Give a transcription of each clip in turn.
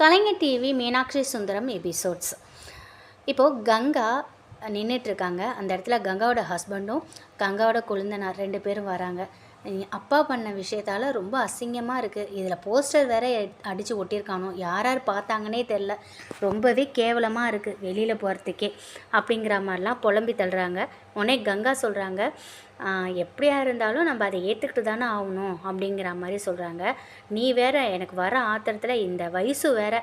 கலைஞர் TV Meenakshi Sundaram episodes இப்போது கங்கா நின்றுட்டுருக்காங்க அந்த இடத்துல கங்காவோட ஹஸ்பண்டும் கங்காவோட கொழுந்தனார் ரெண்டு பேரும் வராங்க. அப்பா பண்ண விஷயத்தால் ரொம்ப அசிங்கமாக இருக்குது இதில் போஸ்டர் வேற அடித்து ஒட்டியிருக்கானோ? யார் யார் பார்த்தாங்கன்னே தெரில ரொம்பவே கேவலமாக இருக்குது வெளியில் போகிறதுக்கே அப்படிங்கிற மாதிரிலாம் புலம்பி தள்ளுறாங்க. உடனே கங்கா சொல்கிறாங்க எப்படியா இருந்தாலும் நம்ம அதை ஏற்றுக்கிட்டு தானே ஆகணும் அப்படிங்கிற மாதிரி சொல்கிறாங்க நீ வேற எனக்கு வர ஆத்திரத்தில் இந்த வயசு வேற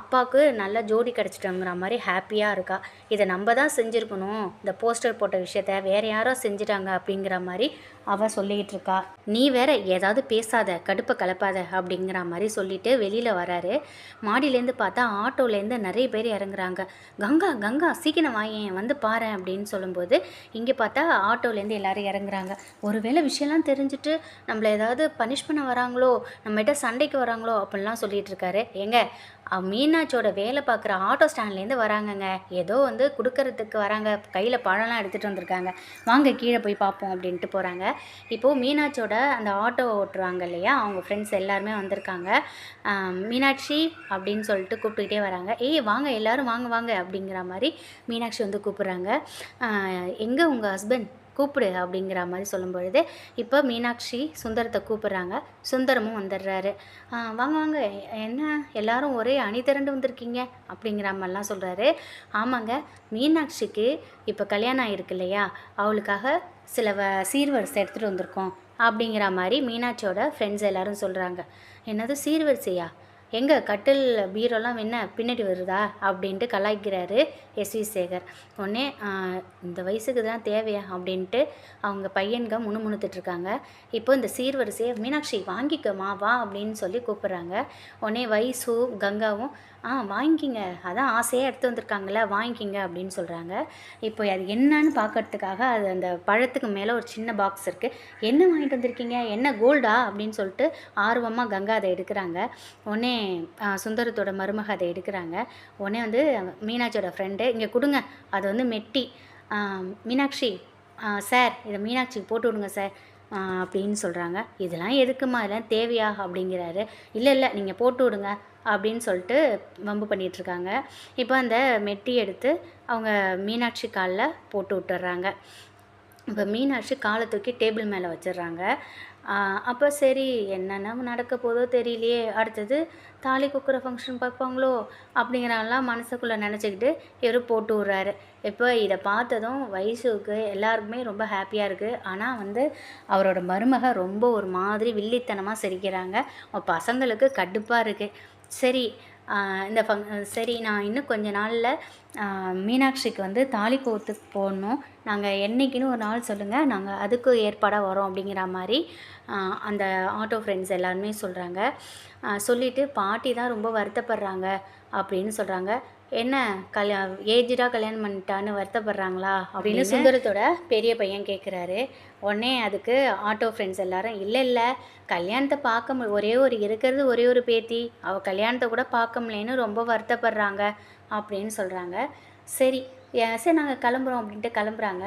அப்பாவுக்கு நல்ல ஜோடி கிடச்சிட்டோங்கிற மாதிரி ஹாப்பியாக இருக்கா. இதை நம்ம தான் செஞ்சுருக்கணும். இந்த போஸ்டர் போட்ட விஷயத்த வேற யாரோ செஞ்சுட்டாங்க அப்படிங்கிற மாதிரி அவள் சொல்லிக்கிட்டு இருக்கா. நீ வேற ஏதாவது பேசாத கடுப்பை கலப்பாத அப்படிங்கிற மாதிரி சொல்லிட்டு வெளியில் வராரு. மாடியிலேருந்து பார்த்தா ஆட்டோலேருந்து நிறைய பேர் இறங்குறாங்க. கங்கா கங்கா சீக்கிரம் வாயேன் வந்து பாரு அப்படின்னு சொல்லும்போது இங்கே பார்த்தா ஆட்டோலேருந்து எல்லோரும் இறங்குறாங்க. ஒருவேளை விஷயம்லாம் தெரிஞ்சுட்டு நம்மளை ஏதாவது பனிஷ் பண்ண வராங்களோ நம்மகிட்ட சண்டைக்கு வராங்களோ அப்படிலாம் சொல்லிகிட்டு இருக்காரு. ஏங்க மீனாட்சியோட வேலை பார்க்குற ஆட்டோ ஸ்டாண்ட்லேருந்து வராங்கங்க. ஏதோ வந்து கொடுக்கறதுக்கு வராங்க. கையில் பழம்லாம் எடுத்துகிட்டு வந்திருக்காங்க. வாங்க கீழே போய் பார்ப்போம் அப்படின்ட்டு போகிறாங்க இப்போது மீனாட்சியோட அந்த ஆட்டோ ஓட்டுறாங்க இல்லையா? அவங்க ஃப்ரெண்ட்ஸ் எல்லாருமே வந்திருக்காங்க. மீனாட்சி அப்படின்னு சொல்லிட்டு கூப்பிட்டுக்கிட்டே வராங்க. ஏய் வாங்க எல்லாரும் வாங்க வாங்க அப்படிங்கிற மாதிரி மீனாட்சி வந்து கூப்பிட்றாங்க. எங்கே உங்கள் ஹஸ்பண்ட் கூப்பிடு அப்படிங்கிற மாதிரி சொல்லும் பொழுது இப்போ மீனாட்சி சுந்தரத்தை கூப்பிட்றாங்க. சுந்தரமும் வந்துடுறாரு. வாங்க வாங்க. என்ன? எல்லாரும் ஒரே அணி திரண்டு வந்திருக்கீங்க? அப்படிங்கிற மாதிரிலாம் சொல்கிறாரு ஆமாங்க. மீனாட்சிக்கு இப்போ கல்யாணம் ஆகிருக்கு இல்லையா? அவளுக்காக சில வ சீர்வரிசை எடுத்துகிட்டு வந்திருக்கோம் அப்படிங்கிற மாதிரி மீனாட்சியோட ஃப்ரெண்ட்ஸ் எல்லாரும் சொல்கிறாங்க என்னது சீர்வரிசையா? எங்கே கட்டில் பீரோலாம் என்ன பின்னாடி வருதா? அப்படின்ட்டு கலாய்க்கிறாரு எஸ்வி சேகர். உடனே இந்த வயசுக்கு தான் தேவையா? அப்படின்ட்டு அவங்க பையன்க முணுமுணுத்துட்ருக்காங்க இப்போ இந்த சீர்வரிசையை மீனாட்சி வாங்கிக்கமா? வா அப்படின்னு சொல்லி கூப்பிட்றாங்க. உடனே வைசு கங்காவும் ஆ வாங்கிக்கிங்க. அதான் ஆசையாக எடுத்து வந்திருக்காங்கல்ல வாங்கிக்கிங்க அப்படின்னு சொல்கிறாங்க இப்போ அது என்னன்னு பார்க்கறதுக்காக அது அந்த பழத்துக்கு மேலே ஒரு சின்ன பாக்ஸ் இருக்குது என்ன வாங்கிட்டு வந்திருக்கீங்க? என்ன கோல்டா அப்படின்னு சொல்லிட்டு ஆர்வமாக கங்கா அதை எடுக்கிறாங்க. உடனே சுந்தரத்தோட மருமக அதை எடுக்கிறாங்க. உடனே வந்து மீனாட்சியோட ஃப்ரெண்டு இங்கே கொடுங்க. அது வந்து மெட்டி. மீனாட்சி சார் இதை மீனாட்சிக்கு போட்டு விடுங்க சார். அப்படின்னு சொல்கிறாங்க இதெல்லாம் எதுக்குமா இதெல்லாம் தேவையா? அப்படிங்கிறாரு. இல்லை இல்லை நீங்கள் போட்டு விடுங்க அப்படின்னு சொல்லிட்டு வம்பு பண்ணிகிட்ருக்காங்க இப்போ அந்த மெட்டி எடுத்து அவங்க மீனாட்சி காலில் போட்டு விட்டுறாங்க. இப்போ மீனாட்சி காலை தூக்கி டேபிள் மேலே வச்சிடுறாங்க. அப்போ சரி என்னென்ன நடக்க போதோ தெரியலையே அடுத்தது தாலி குக்குற ஃபங்க்ஷன் பார்ப்பாங்களோ அப்படிங்கிறலாம் மனசுக்குள்ளே நினச்சிக்கிட்டு இவர் போட்டு விட்றாரு. இப்போ இதை பார்த்ததும் வயசுக்கு எல்லாருக்குமே ரொம்ப ஹாப்பியாக இருக்குது ஆனால் வந்து அவரோட மருமக ரொம்ப ஒரு மாதிரி வில்லித்தனமாக சிரிக்கிறாங்க. பசங்களுக்கு கடுப்பாக இருக்குது சரி இந்த ஃபங் சரி நான் இன்னும் கொஞ்ச நாளில் மீனாட்சிக்கு வந்து தாலி கோத்துக்கு போடணும். நாங்கள் என்னைக்குன்னு ஒரு நாள் சொல்லுங்கள் நாங்கள் அதுக்கு ஏற்பாடாக வரோம் அப்படிங்கிற மாதிரி அந்த ஆட்டோ ஃப்ரெண்ட்ஸ் எல்லாருமே சொல்கிறாங்க சொல்லிவிட்டு பாட்டி தான் ரொம்ப வருத்தப்படுறாங்க அப்படின்னு சொல்கிறாங்க என்ன கல்யா ஏஜ்டாக கல்யாணம் பண்ணிட்டான்னு வருத்தப்படுறாங்களா அப்படின்னு சுந்தரத்தோட பெரிய பையன் கேட்குறாரு உடனே அதுக்கு ஆட்டோ ஃப்ரெண்ட்ஸ் எல்லாரும் இல்லை இல்லை கல்யாணத்தை பார்க்க ஒரே ஒரு இருக்கிறது ஒரே ஒரு பேத்தி. அவள் கல்யாணத்தை கூட பார்க்க முடியலன்னு ரொம்ப வருத்தப்படுறாங்க. அப்படின்னு சொல்கிறாங்க சரி சரி நாங்கள் கிளம்புறோம் அப்படின்ட்டு கிளம்புறாங்க.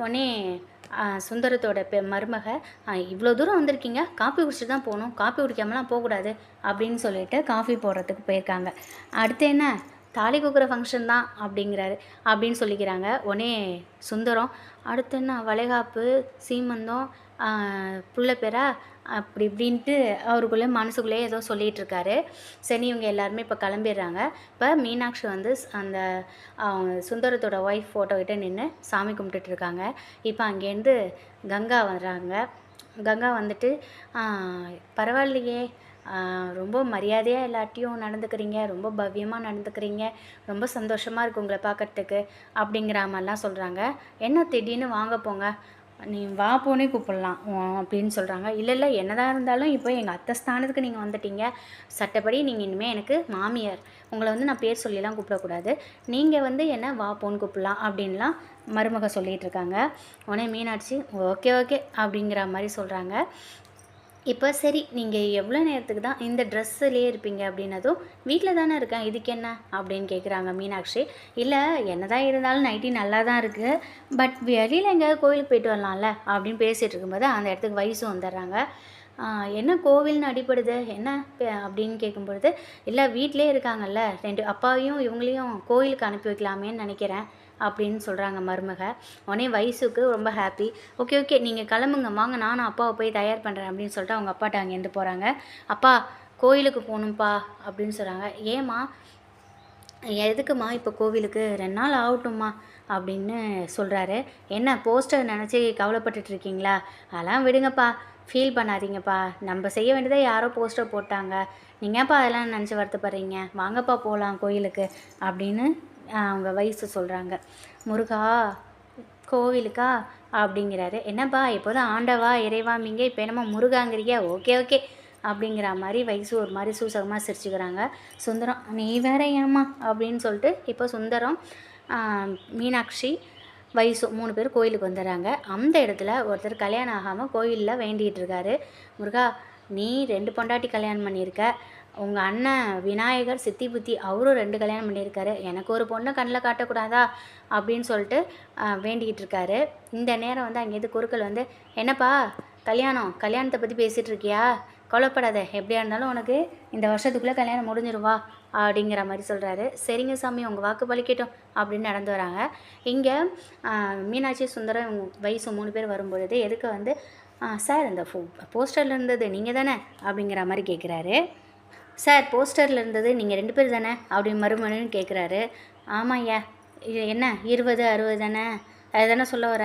உடனே சுந்தரத்தோட பெ மருமக இவ்வளோ தூரம் வந்திருக்கீங்க. காஃபி குடிச்சிட்டு தான் போகணும். காஃபி குடிக்காமலாம் போகக்கூடாது அப்படின்னு சொல்லிட்டு காஃபி போடுறதுக்கு போயிருக்காங்க. அடுத்து என்ன? தாலி கொடுக்குற ஃபங்க்ஷன் தான் அப்படிங்கிறாரு அப்படின்னு சொல்லிக்கிறாங்க. உடனே சுந்தரம் அடுத்து என்ன? வளைகாப்பு சீமந்தம் புள்ள பேரா அப்படி இப்படின்ட்டு அவருக்குள்ளே மனசுக்குள்ளே ஏதோ சொல்லிகிட்டு இருக்காரு சரி இவங்க எல்லாருமே இப்போ கிளம்பிடுறாங்க. இப்போ மீனாட்சி வந்து அந்த அவங்க சுந்தரத்தோட ஒய்ஃப் ஃபோட்டோக்கிட்ட நின்று சாமி கும்பிட்டுட்டு இருக்காங்க இப்போ அங்கேருந்து கங்கா வர்றாங்க. கங்கா வந்துட்டு பரவாயில்லையே. ரொம்ப மரியாதையாக எல்லாட்டையும் நடந்துக்கிறீங்க. ரொம்ப பவ்யமாக நடந்துக்கிறீங்க. ரொம்ப சந்தோஷமாக இருக்குது உங்களை பார்க்கறதுக்கு அப்படிங்கிற மாதிரிலாம் சொல்கிறாங்க என்ன திடீர்னு வாங்க போங்க. நீ வா போனே கூப்பிடலாம் அப்படின்னு சொல்கிறாங்க இல்லை இல்லை என்னதான் இருந்தாலும் இப்போ எங்கள் அத்தை ஸ்தானத்துக்கு நீங்கள் வந்துட்டீங்க. சட்டப்படி நீங்கள் இனிமேல் எனக்கு மாமியார். உங்களை வந்து நான் பேர் சொல்லிலாம் கூப்பிடக்கூடாது. நீங்கள் வந்து என்ன வா போன்னு கூப்பிடலாம் அப்படின்லாம் மருமக சொல்லிகிட்டு இருக்காங்க. உடனே மீனாட்சி ஓகே ஓகே அப்படிங்கிற மாதிரி சொல்கிறாங்க இப்போ சரி நீங்கள் எவ்வளோ நேரத்துக்கு தான் இந்த ட்ரெஸ்ஸுலேயே இருப்பீங்க அப்படின்னதும் வீட்டில் தானே இருக்கேன் இதுக்கு என்ன? அப்படின்னு கேட்குறாங்க மீனாட்சி. இல்லை என்னதான் இருந்தாலும் நைட்டி நல்லா தான் இருக்குது பட் வெளியில் எங்கேயாவது கோயிலுக்கு போயிட்டு வரலாம்ல அப்படின்னு பேசிகிட்டு இருக்கும்போது அந்த இடத்துக்கு வயசும் வந்துடுறாங்க. என்ன கோவில்னு அடிப்படுது என்ன? பே- அப்படின்னு கேட்கும்பொழுது இல்லை வீட்டிலே இருக்காங்கல்ல ரெண்டு அப்பாவையும் இவங்களையும் கோயிலுக்கு அனுப்பி வைக்கலாமேன்னு நினைக்கிறேன். அப்படின்னு சொல்கிறாங்க மருமக. உடனே வயசுக்கு ரொம்ப ஹாப்பி ஓகே ஓகே நீங்கள் கிளம்புங்க. வாங்க நானும் அப்பாவை போய் தயார் பண்ணுறேன் அப்படின்னு சொல்லிட்டு அவங்க அப்பாட்ட அங்கேருந்து போகிறாங்க அப்பா கோயிலுக்கு போகணும்ப்பா அப்படின்னு சொல்கிறாங்க ஏம்மா எதுக்குமா இப்போ கோவிலுக்கு? ரெண்டு நாள் ஆகட்டும்மா அப்படின்னு சொல்கிறாரு என்ன போஸ்டர் நினச்சி கவலைப்பட்டுட்டு இருக்கீங்களா? அதெல்லாம் விடுங்கப்பா. ஃபீல் பண்ணாதீங்கப்பா. நம்ம செய்ய வேண்டியதை யாரோ போஸ்டர் போட்டாங்க. நீங்கள்ப்பா அதெல்லாம் நினச்சி வருத்தப்படுறீங்க. வாங்கப்பா போகலாம் கோயிலுக்கு அப்படின்னு அவங்க வயசு சொல்கிறாங்க முருகா கோவிலுக்கா? அப்படிங்கிறாரு. என்னப்பா இப்போதான் ஆண்டவா இறைவாமிங்க இப்போ என்னமோ முருகாங்கிறீங்க. Okay okay. அப்படிங்கிற மாதிரி வயசு ஒரு மாதிரி சூசகமாக சிரிச்சுக்கிறாங்க. சுந்தரம் நீ வேற ஏம்மா? அப்படின்னு சொல்லிட்டு இப்போ சுந்தரம் மீனாட்சி வயசு மூணு பேர் கோயிலுக்கு வந்துடுறாங்க அந்த இடத்துல ஒருத்தர் கல்யாணம் ஆகாமல் கோயிலில் வேண்டிகிட்டு இருக்காரு. முருகா நீ ரெண்டு பொண்டாட்டி கல்யாணம் பண்ணியிருக்க. உங்கள் அண்ணன் விநாயகர் சித்தி புத்தி அவரும் ரெண்டு கல்யாணம் பண்ணியிருக்காரு. எனக்கு ஒரு பொண்ணை கண்ணில் காட்டக்கூடாதா? அப்படின்னு சொல்லிட்டு வேண்டிக்கிட்டு இருக்காரு. இந்த நேரம் வந்து அங்கேருந்து குறுக்கள் வந்து என்னப்பா கல்யாணம்? கல்யாணத்தை பற்றி பேசிகிட்டு இருக்கியா? கவலைப்படாத. எப்படியா இருந்தாலும் உனக்கு இந்த வருஷத்துக்குள்ளே கல்யாணம் முடிஞ்சிருவா அப்படிங்கிற மாதிரி சொல்கிறாரு சரிங்க சாமி உங்கள் வாக்கு பலிக்கட்டும் அப்படின்னு நடந்து வராங்க. இங்கே மீனாட்சி சுந்தரம் வயசு மூணு பேர் வரும்பொழுது எதுக்கு வந்து சார் இந்த ஃபோ போஸ்டரில் இருந்தது நீங்கள் தானே அப்படிங்கிற மாதிரி கேட்குறாரு சார் போஸ்டரில் இருந்தது நீங்கள் ரெண்டு பேர் தானே? அப்படின்னு மறுமணின்னு கேட்குறாரு ஆமாம் ஐயா இது என்ன? இருபது அறுபது தானே? அது தானே சொல்ல வர?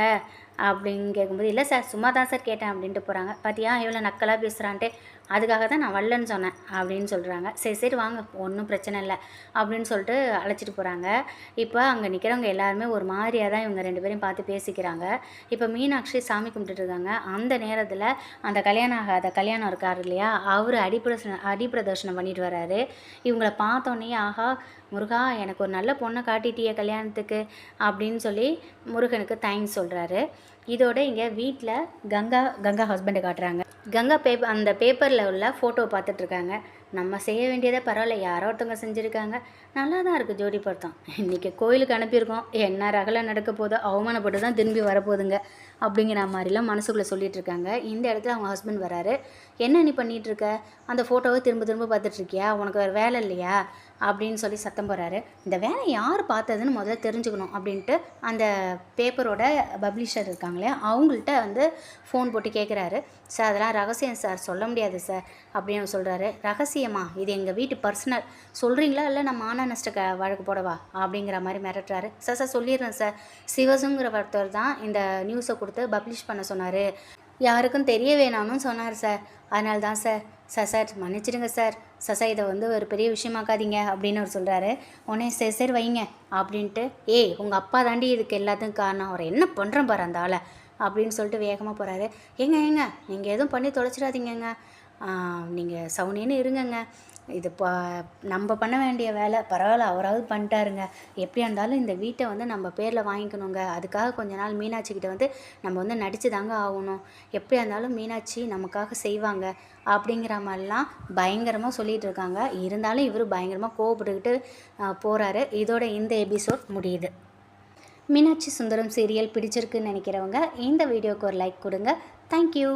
அப்படின்னு கேட்கும்போது இல்லை சார் சும்மா தான் சார் கேட்டேன் அப்படின்ட்டு போகிறாங்க பார்த்தியா எவ்வளோ நக்கலாக பேசுகிறான்ட்டு அதுக்காக தான் நான் வரலன்னு சொன்னேன் அப்படின்னு சொல்கிறாங்க சரி சரி வாங்க ஒன்றும் பிரச்சனை இல்லை அப்படின்னு சொல்லிட்டு அழைச்சிட்டு போகிறாங்க இப்போ அங்கே நிற்கிறவங்க எல்லாருமே ஒரு மாதிரியாக தான் இவங்க ரெண்டு பேரையும் பார்த்து பேசிக்கிறாங்க. இப்போ மீனாட்சி சாமி கும்பிட்டுட்டு இருக்காங்க. அந்த நேரத்தில் அந்த கல்யாணம் ஆகாத கல்யாணம் இருக்கார் இல்லையா? அவர் அடிப்பிரதர்ஷனம் அடிப்பிரதர்ஷனம் பண்ணிட்டு வராரு. இவங்கள பார்த்தோன்னே ஆஹா முருகா எனக்கு ஒரு நல்ல பொண்ணை காட்டிட்டியே கல்யாணத்துக்கு அப்படின்னு சொல்லி முருகனுக்கு தேங்க்ஸ் சொல்கிறாரு இதோட இங்கே வீட்டில் கங்கா கங்கா ஹஸ்பண்டை காட்டுறாங்க. கங்கா பேப்பர் அந்த பேப்பரில் உள்ள ஃபோட்டோ பார்த்துட்ருக்காங்க நம்ம செய்ய வேண்டியதை பரவாயில்ல யாரோ ஒருத்தவங்க செஞ்சுருக்காங்க. நல்லா தான் இருக்குது ஜோடி பொருத்தம். இன்றைக்கி கோயிலுக்கு அனுப்பியிருக்கோம். என்ன ரகலை நடக்க போதோ அவமானப்பட்டு தான் திரும்பி வரப்போகுதுங்க அப்படிங்கிற மாதிரிலாம் மனசுக்குள்ளே சொல்லிட்டு இருக்காங்க. இந்த இடத்துல அவங்க ஹஸ்பண்ட் வராரு. என்ன நீ பண்ணிகிட்ருக்க அந்த ஃபோட்டோவை திரும்ப திரும்ப பார்த்துட்ருக்கியா உனக்கு வேறு வேலை இல்லையா? அப்படின்னு சொல்லி சத்தம் போகிறாரு இந்த வேலை யார் பார்த்ததுன்னு முதல்ல தெரிஞ்சுக்கணும் அப்படின்ட்டு அந்த பேப்பரோட பப்ளிஷர் இருக்காங்களே அவங்கள்ட்ட வந்து ஃபோன் போட்டு கேட்குறாரு சார் அதெல்லாம் ரகசியம் சார் சொல்ல முடியாது சார் அப்படின்னு சொல்கிறாரு ரகசியமா? இது எங்கள் வீட்டு பர்சனல் சொல்கிறீங்களா இல்லை நான் மான நஷ்ட க வழக்கு போடவா? அப்படிங்கிற மாதிரி மிரட்டுறாரு. சார் சார் சொல்லிடுறேன் சார். சிவசுங்கிற ஒருத்தர் தான் இந்த நியூஸை கொடுத்து பப்ளிஷ் பண்ண சொன்னார். யாருக்கும் தெரிய வேணாம்னு சொன்னார் சார். அதனால தான் சார் சார் சார் மன்னிச்சிடுங்க சார். சார் சார் இதை வந்து ஒரு பெரிய விஷயமாக்காதீங்க அப்படின்னு அவர் சொல்கிறாரு உடனே சரி சரி வைங்க அப்படின்ட்டு ஏய் உங்கள் அப்பா தாண்டி இதுக்கு எல்லாத்துக்கும் காரணம். அவர் என்ன பண்ணுறேன் பாரு அந்த ஆளை அப்படின்னு சொல்லிட்டு வேகமாக போகிறாரு ஏங்க ஏங்க நீங்கள் எதுவும் பண்ணி தொலைச்சிடாதீங்கங்க. நீங்கள் சவுனின்னு இருங்கங்க. இது ப நம்ம பண்ண வேண்டிய வேலை பரவாயில்ல அவராவது பண்ணிட்டாருங்க. எப்படியா இருந்தாலும் இந்த வீட்டை வந்து நம்ம பேரில் வாங்கிக்கணுங்க. அதுக்காக கொஞ்ச நாள் மீனாட்சிக்கிட்ட வந்து நம்ம வந்து நடித்து தாங்க ஆகணும். எப்படியா இருந்தாலும் மீனாட்சி நமக்காக செய்வாங்க. அப்படிங்கிற மாதிரிலாம் பயங்கரமாக சொல்லிகிட்டு இருக்காங்க. இருந்தாலும் இவர் பயங்கரமாக கோவப்பட்டுக்கிட்டு போகிறாரு இதோட இந்த எபிசோட் முடியுது. மீனாட்சி சுந்தரம் சீரியல் பிடிச்சிருக்குன்னு நினைக்கிறவங்க இந்த வீடியோவுக்கு ஒரு லைக் கொடுங்க. தேங்க்யூ